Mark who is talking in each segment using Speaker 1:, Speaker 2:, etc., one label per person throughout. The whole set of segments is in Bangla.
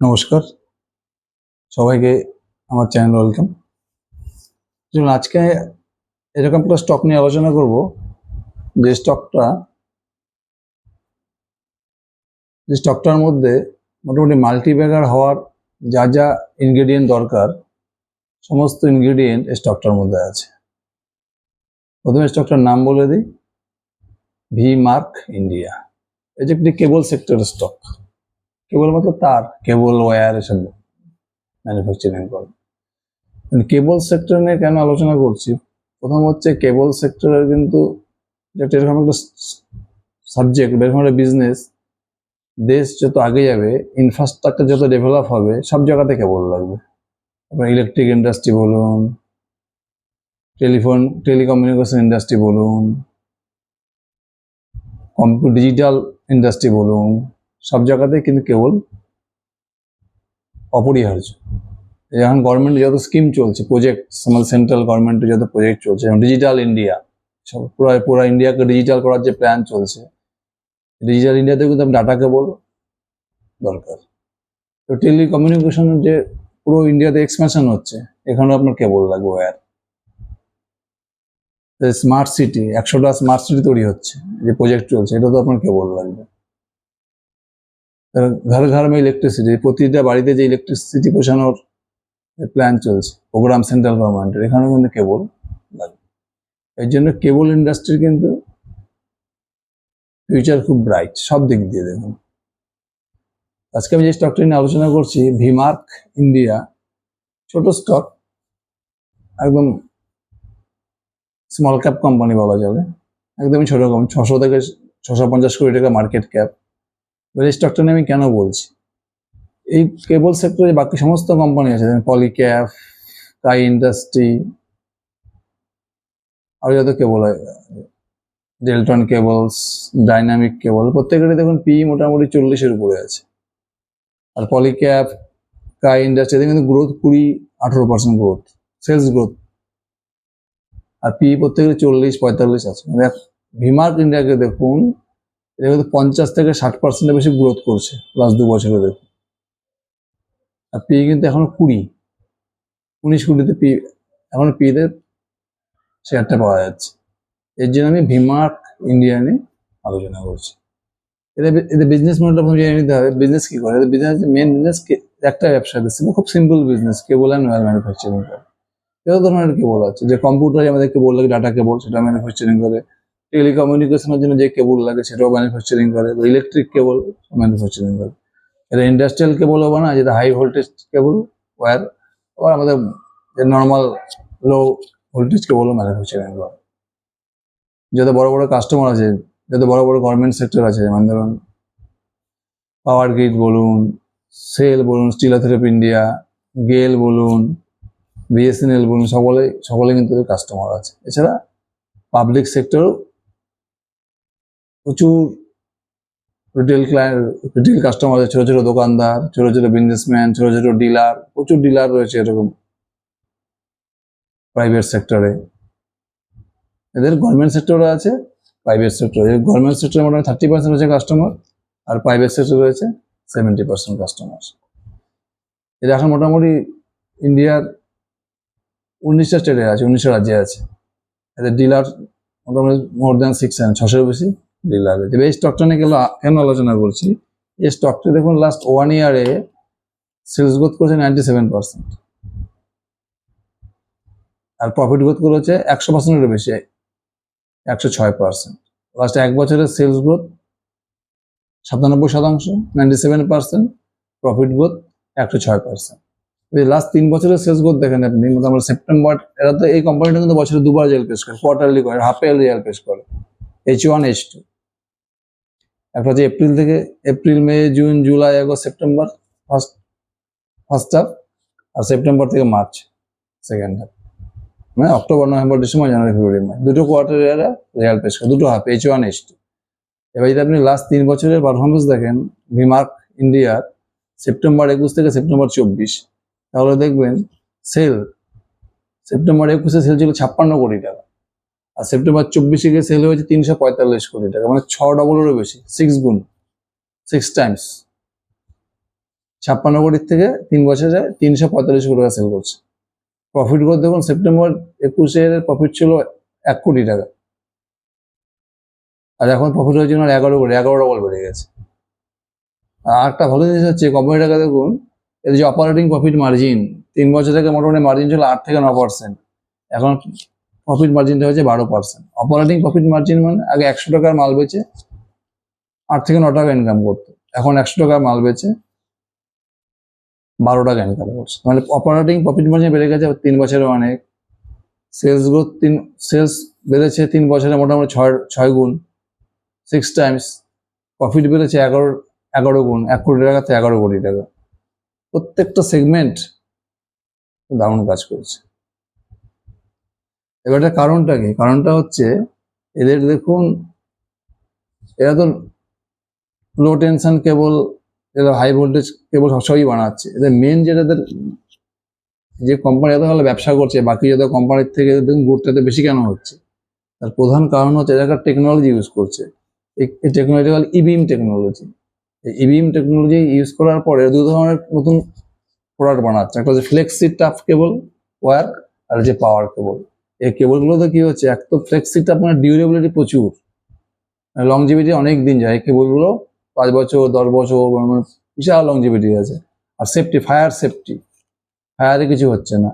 Speaker 1: নমস্কার। সবাইকে আমার চ্যানেল ওয়েলকাম চলুন, আজকে এরকম একটা স্টক নিয়ে আলোচনা করব। যে স্টকটা যে স্টকটার মধ্যে মোটামুটি মাল্টিব্যাগার হওয়ার যা যা ইনগ্রেডিয়েন্ট দরকার, সমস্ত ইনগ্রেডিয়েন্ট এই স্টকটার মধ্যে আছে। প্রথমে স্টকটার নাম বলে দিই ভি মার্ক ইন্ডিয়া যে একটি কেবল সেক্টরের স্টক কেবল মতো তার, কেবল ওয়্যার এসব ম্যানুফ্যাকচারিং করে। কেবল সেক্টর নিয়ে কেন আলোচনা করছি? প্রথম হচ্ছে কেবল সেক্টরের কিন্তু এরকম একটা সাবজেক্ট এরকম একটা বিজনেস দেশ যত আগে যাবে ইনফ্রাস্ট্রাকচার যত ডেভেলপ হবে, সব জায়গাতে কেবল লাগবে। আপনার ইলেকট্রিক ইন্ডাস্ট্রি বলুন টেলিফোন টেলিকমিউনিকেশন ইন্ডাস্ট্রি বলুন কম্পিউ ডিজিটাল ইন্ডাস্ট্রি বলুন সব জায়গাতেই কিন্তু কেবল অপরিহার্য। এখন গভর্নমেন্টের যত স্কিম চলছে প্রজেক্ট সেন্ট্রাল গভর্নমেন্টের যত প্রজেক্ট চলছে ডিজিটাল ইন্ডিয়া সব পুরো পুরো ইন্ডিয়াকে ডিজিটাল করার যে প্ল্যান চলছে ডিজিটাল ইন্ডিয়াতে কিন্তু ডাটা কেবল দরকার। তো টেলিকমিউনিকেশনের যে পুরো ইন্ডিয়াতে এক্সপেনশন হচ্ছে, এখানেও আপনার কেবল লাগবে ওয়্যার স্মার্ট সিটি একশোটা স্মার্ট সিটি তৈরি হচ্ছে, যে প্রজেক্ট চলছে এটা তো আপনার কেবল লাগবে। ঘর ঘর মে ইলেকট্রিসিটি প্রতিটা বাড়িতে যে ইলেকট্রিসিটি পৌঁছানোর প্ল্যান চলছে প্রোগ্রাম সেন্ট্রাল গভর্নমেন্টের এখানেও কিন্তু কেবল লাগবে। এই জন্য কেবল ইন্ডাস্ট্রি কিন্তু ফিউচার খুব ব্রাইট সব দিক দিয়ে দেখুন। আজকে আমি যে স্টকটা নিয়ে আলোচনা করছি ভিমার্ক ইন্ডিয়া ছোট স্টক একদম স্মল ক্যাপ কোম্পানি বলা যাবে একদমই ছোট কম, ছশো থেকে ছশো পঞ্চাশ কোটি টাকা মার্কেট ক্যাপ এবার নিয়ে আমি কেন বলছি? এই কেবল সেক্টরে বাকি সমস্ত কোম্পানি আছে, যেমন পলিক্যাপ কাই ইন্ডাস্ট্রি আর যত cable Delton cables dynamic cable প্রত্যেকেরই দেখুন পি মোটামুটি চল্লিশের উপরে আছে। আর পলিক্যাপ কাই ইন্ডাস্ট্রিতে কিন্তু গ্রোথ কুড়ি, আঠেরো পার্সেন্ট গ্রোথ সেলস গ্রোথ আর পি প্রত্যেকের চল্লিশ, পঁয়তাল্লিশ আছে। মানে ভিমার্ক ইন্ডিয়াকে দেখুন এটা কিন্তু পঞ্চাশ থেকে ষাট পার্সেন্টের বেশি গ্রোথ করছে লাস্ট দু বছরে দেখুন। আর পি কিন্তু এখনও কুড়ি। উনিশ কুড়িতে পি এখনও পিতে শেয়ারটা পাওয়া যাচ্ছে। এর জন্য আমি ভিমার্ক ইন্ডিয়া নিয়ে আলোচনা করছি। এদের এদের বিজনেস মডেলটা প্রথমে জেনে নিতে হবে বিজনেস কী করে? এদের বিজনেস মেন বিজনেস একটা ব্যবসা দিচ্ছে খুব simple business cable and wire manufacturing করে। এত ধরনের কেবল আছে যে কম্পিউটারে আমাদের কেবল লাগে ডাটা কেবল সেটা ম্যানুফ্যাকচারিং করে। টেলিকমিউনিকেশনের জন্য যে কেবল লাগে সেটাও ম্যানুফ্যাকচারিং করে বা ইলেকট্রিক কেবল ম্যানুফ্যাকচারিং করে। এটা ইন্ডাস্ট্রিয়াল কেবলও বানায় যেটা হাই ভোল্টেজ কেবল ওয়্যার আবার আমাদের যে নর্মাল লো ভোল্টেজ কেবলও ম্যানুফ্যাকচারিং করে। যত বড় বড় কাস্টমার আছে, যত বড় বড় গভর্নমেন্ট সেক্টর আছে, যেমন ধরুন পাওয়ার গ্রিড বলুন সেল বলুন স্টিল অথরিটি ইন্ডিয়া গেল বলুন বিএসএনএল বলুন, সকলে সকলে কিন্তু কাস্টমার আছে। এছাড়া পাবলিক সেক্টরও প্রচুর রিটেল ক্লায়েন্ট রিটেল কাস্টমার ছোটো ছোটো দোকানদার, ছোটো ছোটো বিজনেসম্যান ছোটো ছোটো ডিলার প্রচুর ডিলার রয়েছে এরকম প্রাইভেট সেক্টরে এদের গভর্নমেন্ট সেক্টরে আছে প্রাইভেট সেক্টরে গভর্নমেন্ট সেক্টরে মোটামুটি থার্টি পার্সেন্ট রয়েছে কাস্টমার আর প্রাইভেট সেক্টর রয়েছে সেভেন্টি পার্সেন্ট কাস্টমার এরা এখন মোটামুটি ইন্ডিয়ার উনিশটা স্টেটে আছে, উনিশটা রাজ্যে আছে। এদের ডিলার মোটামুটি মোর দ্যান সিক্স ছশোর বেশি। ডিলার রয়েছে এই স্টকটা নিয়ে গেল, কেন আলোচনা করছি? এই স্টকটি দেখুন লাস্ট ওয়ান ইয়ারে সেলস গ্রোথ করেছে নাইনটি সেভেন পার্সেন্ট আর প্রফিট গ্রোথ করেছে একশো পার্সেন্টের বেশি, একশো ছয় পার্সেন্ট লাস্ট এক বছরের সেলস গ্রোথ সাতানব্বই শতাংশ ninety seven percent profit growth একশো ছয় পার্সেন্ট লাস্ট তিন বছরের সেলস গ্রোথ দেখেন আপনি মোটামুটি সেপ্টেম্বর এরা তো এই কোম্পানিটা কিন্তু বছরে দুবার রেজাল্ট পেশ করে কোয়ার্টারলি করে হাফ ইয়ারলি রেজাল্ট পেশ করে এইচ ওয়ান এইচ টু একটা হচ্ছে এপ্রিল থেকে April, May, June, July, August, September, first first half আর সেপ্টেম্বর থেকে মার্চ সেকেন্ড হাফ। মানে October, November, December, January, February March দুটো কোয়ার্টার এরা রেজাল্ট পেশ করে, দুটো half H one H two এবার যদি আপনি লাস্ট তিন বছরের পারফরমেন্স দেখেন ভিমার্ক ইন্ডিয়ার সেপ্টেম্বর একুশ থেকে সেপ্টেম্বর চব্বিশ, তাহলে দেখবেন সেল সেপ্টেম্বর একুশে সেল ছিল ছাপ্পান্ন কোটি টাকা। আর সেপ্টেম্বর চব্বিশে গিয়ে সেল হয়েছে তিনশো পঁয়তাল্লিশ কোটি টাকা মানে ছ ডবলেরও বেশি সিক্স গুণ সিক্স টাইমস ছাপ্পান্ন কোটির থেকে তিন বছরে তিনশো পঁয়তাল্লিশ কোটি টাকা সেল করছে। প্রফিট গ্রোথ দেখুন সেপ্টেম্বর একুশের প্রফিট ছিল এক কোটি টাকা। আর এখন প্রফিট হয়েছে ওনার এগারো কোটি, এগারো ডবল বেড়ে গেছে। আর একটা ভালো জিনিস হচ্ছে কোম্পানিটাকে দেখুন, এদের যে অপারেটিং প্রফিট মার্জিন তিন বছর থেকে মোটামুটি মার্জিন ছিল আট থেকে ন পার্সেন্ট এখন প্রফিট মার্জিনটা হচ্ছে বারো পার্সেন্ট অপারেটিং প্রফিট মার্জিন মানে আগে একশো টাকার মাল বেচে আট থেকে ন টাকা ইনকাম করতো। এখন একশো টাকার মাল বেচে বারো টাকা ইনকাম করছে। মানে অপারেটিং প্রফিট মার্জিন বেড়ে গেছে তিন বছরে অনেক। সেলস গ্রোথ তিন সেলস বেড়েছে তিন বছরে মোটামুটি ছয় ছয় গুণ। সিক্স টাইমস প্রফিট বেড়েছে এগারো এগারো গুণ। এক কোটি টাকাতে এগারো কোটি টাকা। প্রত্যেকটা সেগমেন্ট দারুণ কাজ করছে। এবার এটার কারণটা কি? কারণটা হচ্ছে এদের দেখুন, এরা তো লো টেনশন কেবল এরা হাই ভোল্টেজ কেবল সবসময় বানাচ্ছে। এদের মেন যেটা যে কোম্পানি এত ভালো ব্যবসা করছে, বাকি যত কোম্পানির থেকে দেখুন গুরুত্ব এত বেশি কেন হচ্ছে? তার প্রধান কারণ হচ্ছে এরা টেকনোলজি ইউজ করছে। এই টেকনোলজি হল ইবিএম টেকনোলজি এই ইবিএম টেকনোলজি ইউজ করার পরে দু ধরনের নতুন প্রোডাক্ট বানাচ্ছে। একটা হচ্ছে ফ্লেক্সি টাফ কেবল ওয়্যার আর যে পাওয়ার কেবল এই কেবলগুলোতে কি হচ্ছে? এক তো ফ্লেক্সিটা আপনার ডিউরেবিলিটি প্রচুর। লংজিভিটি অনেক দিন যায়। কেবলগুলো পাঁচ বছর, দশ বছর মানে বিশাল লংজিভিটি আছে। আর সেফটি ফায়ার সেফটি ফায়ারে কিছু হচ্ছে না।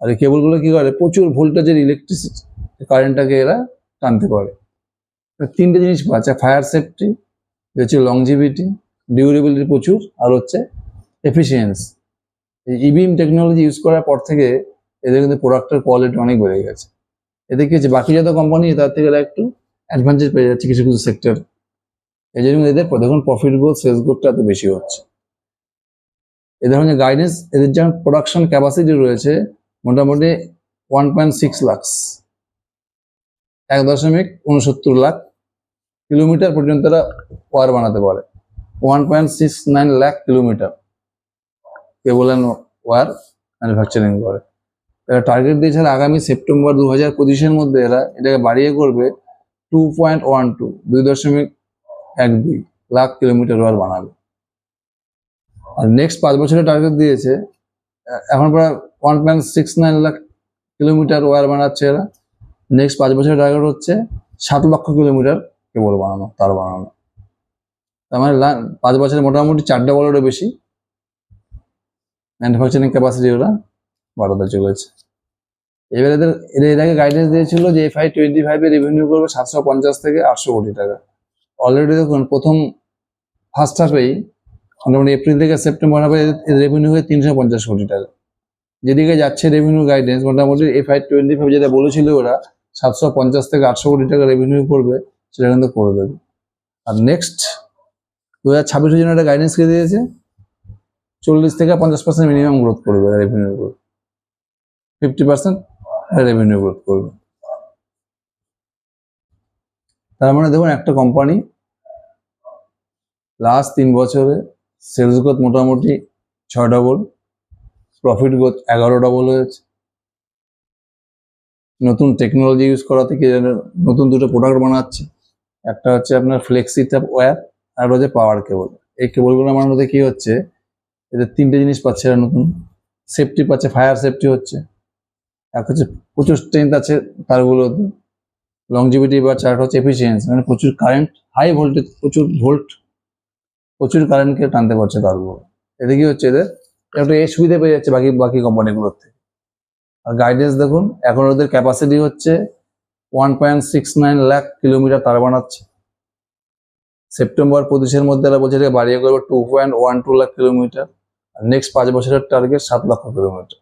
Speaker 1: আর এই কেবলগুলো কী করে? প্রচুর ভোল্টেজের ইলেকট্রিসিটি কারেন্টটাকে এরা টানতে পারে। তিনটে জিনিস পাচ্ছে। ফায়ার সেফটি হচ্ছে লংজিভিটি ডিউরেবিলিটি প্রচুর। আর হচ্ছে এফিসিয়েন্স এই ইবিএম টেকনোলজি ইউজ করার পর থেকে এদের কিন্তু প্রোডাক্টের কোয়ালিটি অনেক বেড়ে গেছে। এতে কি হচ্ছে বাকি যত কোম্পানি তার থেকে একটু অ্যাডভান্টেজ পেয়ে যাচ্ছে কিছু কিছু সেক্টর এই জন্য এদের দেখুন প্রফিট গ্রোথ সেলস গ্রোথটা এত বেশি হচ্ছে। এ ধরনের গাইডেন্স এদের যেমন প্রোডাকশন ক্যাপাসিটি রয়েছে, মোটামুটি ওয়ান পয়েন্ট সিক্স লাক্স এক দশমিক উনসত্তর লাখ কিলোমিটার পর্যন্ত তারা ওয়ার বানাতে পারে। One point six nine lakh kilometre cable wire manufacturing করে। এরা টার্গেট দিয়েছে আগামী সেপ্টেম্বর দু হাজার পঁচিশের মধ্যে এরা এটাকে বাড়িয়ে করবে টু পয়েন্ট ওয়ান টু দুই দশমিক এক দুই লাখ কিলোমিটার ওয়ার বানাবে। আর নেক্সট পাঁচ বছরের টার্গেট দিয়েছে এখন প্রায় one point six nine lakh kilometre wire বানাচ্ছে এরা। নেক্সট পাঁচ বছরের টার্গেট হচ্ছে সাত লক্ষ কিলোমিটার কেবল বানানো, তার বানানো। তার মানে পাঁচ বছরে মোটামুটি চার ডবলেরও বেশি। ম্যানুফ্যাকচারিং ক্যাপাসিটি ওরা। বাড়াতে চলেছে। এবার এদের এর আগে গাইডেন্স দিয়েছিল যে এফ আই টোয়েন্টি ফাইভে রেভিনিউ করবে সাতশো পঞ্চাশ থেকে আটশো কোটি টাকা। অলরেডি দেখুন, প্রথম ফার্স্ট হাফেই মোটামুটি এপ্রিল থেকে সেপ্টেম্বর হাফে এদের রেভিনিউ হয়ে তিনশো পঞ্চাশ কোটি টাকা। যেদিকে যাচ্ছে রেভিনিউ গাইডেন্স মোটামুটি এফ আই টোয়েন্টি ফাইভ যেটা বলেছিল ওরা, সাতশো পঞ্চাশ থেকে আটশো কোটি টাকা রেভিনিউ করবে, সেটা কিন্তু করে দেবে। আর নেক্সট দু হাজার ছাব্বিশের জন্য একটা গাইডেন্স কে দিয়েছে, চল্লিশ থেকে পঞ্চাশ পার্সেন্ট মিনিমাম গ্রোথ করবে revenue growth fifty percent revenue growth করবে। তার মানে দেখুন, একটা কোম্পানি লাস্ট তিন বছরে সেলস গ্রোথ মোটামুটি ছয় ডবল প্রফিট গ্রোথ এগারো ডবল হয়েছে। নতুন টেকনোলজি ইউজ করা থেকে নতুন দুটো প্রোডাক্ট বানাচ্ছে। একটা হচ্ছে আপনার ফ্লেক্সি ট্যাপ ওয়্যার আর হচ্ছে পাওয়ার কেবল এই কেবলগুলো আমার মধ্যে কি হচ্ছে? এদের তিনটে জিনিস পাচ্ছে নতুন। সেফটি পাচ্ছে ফায়ার সেফটি হচ্ছে। এক হচ্ছে প্রচুর স্ট্রেংথ আছে তারগুলোতে লংজিভিটি বা চার্ট হচ্ছে এফিসিয়েন্সি মানে প্রচুর কারেন্ট হাই ভোল্টেজ প্রচুর ভোল্ট প্রচুর কারেন্টকে টানতে পারছে তারগুলো। এতে কি হচ্ছে এদের একটু এ সুবিধা পেয়ে যাচ্ছে বাকি বাকি কোম্পানিগুলোর থেকে। আর গাইডেন্স দেখুন, এখন ওদের ক্যাপাসিটি হচ্ছে one point six nine lakh kilometre তার বানাচ্ছে। সেপ্টেম্বর পঁচিশের মধ্যে এরা বলছে বাড়িয়ে করবে two point one two lakh kilometre আর নেক্সট পাঁচ বছরের টার্গেট সাত লক্ষ কিলোমিটার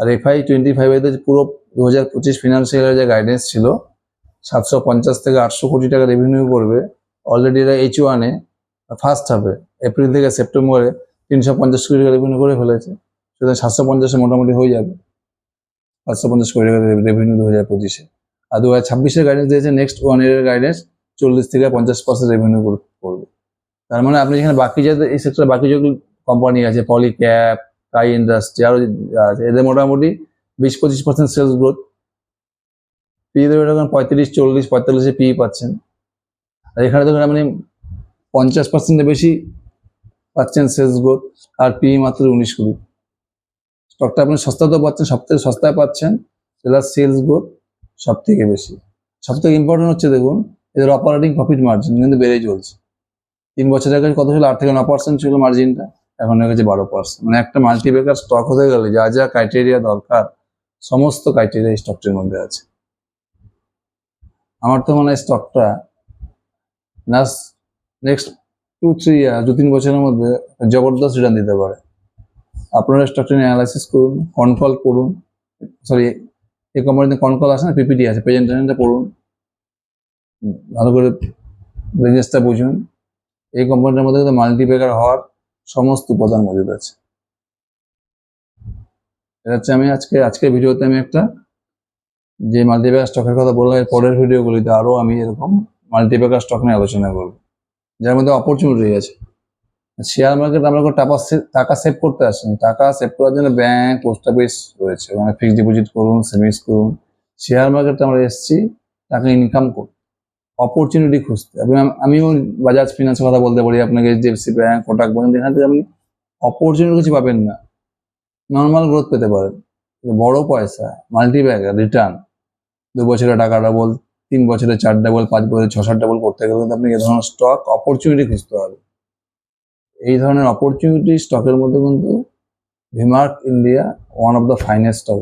Speaker 1: আর এফআই টোয়েন্টি ফাইভে পুরো দু হাজার পঁচিশ ফিনান্সিয়ালের যে গাইডেন্স ছিল, সাতশো পঞ্চাশ থেকে আটশো কোটি টাকা রেভিনিউ করবে অলরেডি এরা এইচ ওয়ানে ফার্স্ট হাফে এপ্রিল থেকে সেপ্টেম্বরে তিনশো পঞ্চাশ কোটি টাকা রেভিনিউ করে ফেলেছে। সুতরাং সাতশো পঞ্চাশে মোটামুটি হয়ে যাবে। সাতশো পঞ্চাশ কোটি টাকা রেভিনিউ দু হাজার পঁচিশে। আর দু হাজার ছাব্বিশের গাইডেন্স দিয়েছে নেক্সট ওয়ান ইয়ারের গাইডেন্স চল্লিশ থেকে পঞ্চাশ পার্সেন্ট রেভিনিউ করবে তার মানে আপনি যেখানে বাকি যাদের এই সেক্টরে বাকি যেগুলো কোম্পানি আছে পলিক্যাপ কাই ইন্ডাস্ট্রি আরও আছে এদের মোটামুটি বিশ পঁচিশ পার্সেন্ট সেলস গ্রোথ পি দেবে এখন পঁয়ত্রিশ, চল্লিশ, পঁয়তাল্লিশে পি পাচ্ছেন। আর এখানে দেখুন আপনি পঞ্চাশ পার্সেন্টের বেশি পাচ্ছেন সেলস গ্রোথ আর পি মাত্র উনিশ কুড়ি। স্টকটা আপনি সস্তাতেও পাচ্ছেন সব থেকে সস্তায় পাচ্ছেন প্লাস সেলস গ্রোথ সব থেকে বেশি। সব থেকে ইম্পর্টেন্ট হচ্ছে দেখুন, এদের অপারেটিং প্রফিট মার্জিন কিন্তু বেড়েই চলছে। তিন বছর আগে কত ছিল? আট থেকে ন পার্সেন্ট ছিল মার্জিনটা এখন হয়ে গেছে বারো পার্সেন্ট মানে একটা মাল্টিবেকার স্টক হতে গেলে যা যা ক্রাইটেরিয়া দরকার, সমস্ত ক্রাইটেরিয়া স্টকটির মধ্যে আছে। আমার তো মনে হয় স্টকটা last next two three year দু তিন বছরের মধ্যে জবরদস্ত রিটার্ন দিতে পারে। আপনারা স্টকটি অ্যানালাইসিস করুন কনকল করুন সরি এই কোম্পানিতে কনকল আছে না পিপিটি আছে প্রেজেন্টেশনটা পড়ুন, ভালো করে বিজনেসটা বুঝুন। এই কোম্পানিটার মধ্যে কিন্তু মাল্টিপেকার হওয়ার সমস্ত উপাদান মজুদ আছে। এটা হচ্ছে আমি আজকে, আজকের ভিডিওতে আমি একটা যে মাল্টিপেকার স্টকের কথা বললাম, এর পরের ভিডিওগুলিতে আরও আমি এরকম মাল্টিপেকার স্টক নিয়ে আলোচনা করব। যার মধ্যে অপরচুনিটি আছে। শেয়ার মার্কেট আমরা টাকা টাকা সেভ করতে আসেনি। টাকা সেভ করার জন্য ব্যাংক পোস্ট অফিস রয়েছে। ওখানে ফিক্সড ডিপোজিট করুন সেভিংস করুন। শেয়ার মার্কেটে আমরা এসেছি, টাকা ইনকাম করতে। অপরচুনিটি খুঁজতে। আপনি আমিও বাজাজ ফিনান্সের কথা বলতে পারি, আপনাকে এইচডিএফসি ব্যাঙ্ক কোটাক ব্যাংক এখান থেকে আপনি অপরচুনিটি কিছু পাবেন না। নর্মাল গ্রোথ পেতে পারেন। বড় পয়সা মাল্টি ব্যাগার রিটার্ন দু বছরে টাকা ডাবল তিন বছরে চার ডাবল পাঁচ বছরে ছ, সাত ডাবল করতে গেলে কিন্তু আপনি এ ধরনের স্টক অপরচুনিটি খুঁজতে হবে। এই ধরনের অপরচুনিটি স্টকের মধ্যে কিন্তু Vmarc India one of the finest stock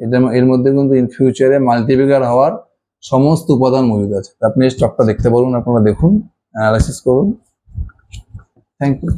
Speaker 1: এটা এর মধ্যে কিন্তু ইন ফিউচারে মাল্টিপিকার হওয়ার সমস্ত উপাদান মজুদ আছে। আপনি স্টকটা দেখতে পারুন আপনারা দেখুন অ্যানালাইসিস করুন। Thank you